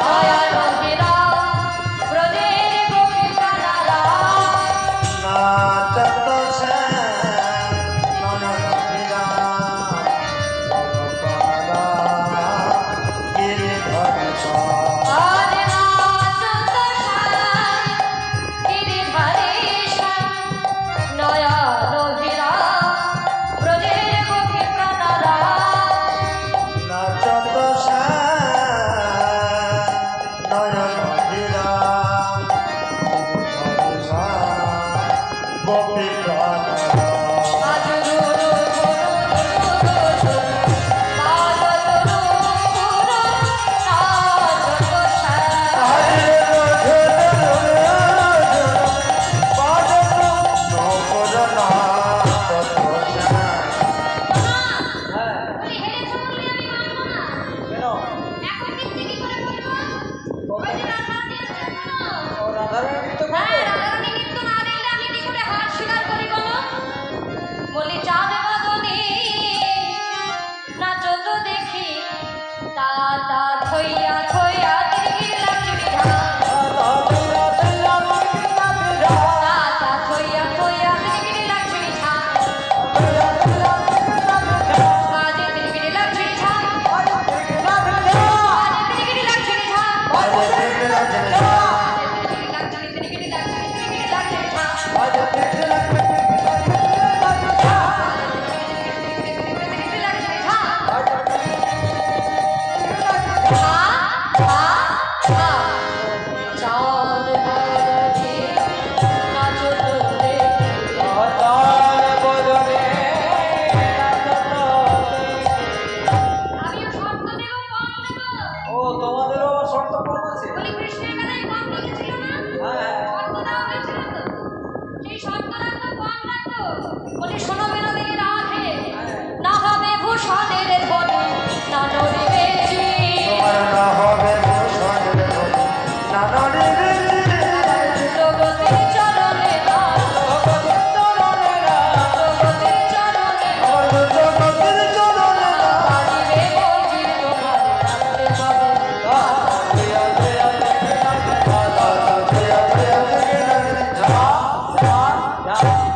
哎呀加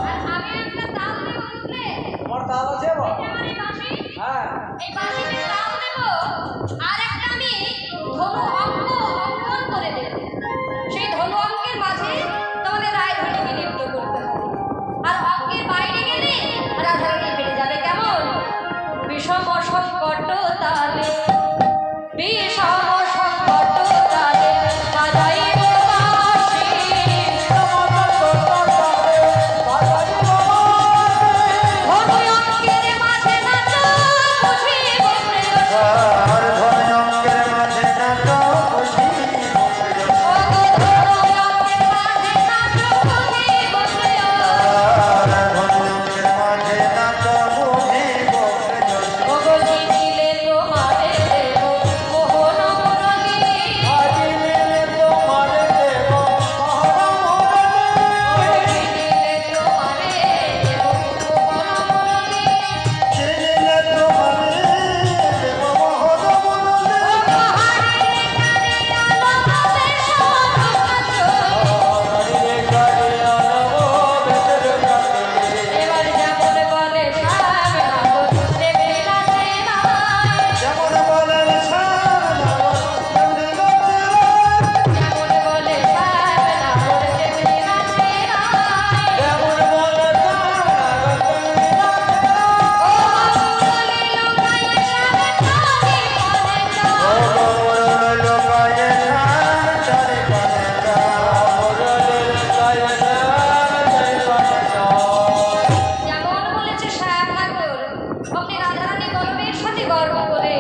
গর্ব করে।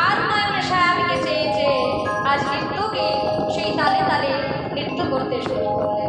আর নয়নে সায়ামিকে চেয়েছে আজ নৃত্যকে সেই তালে তালে নৃত্য করতে শুরু করল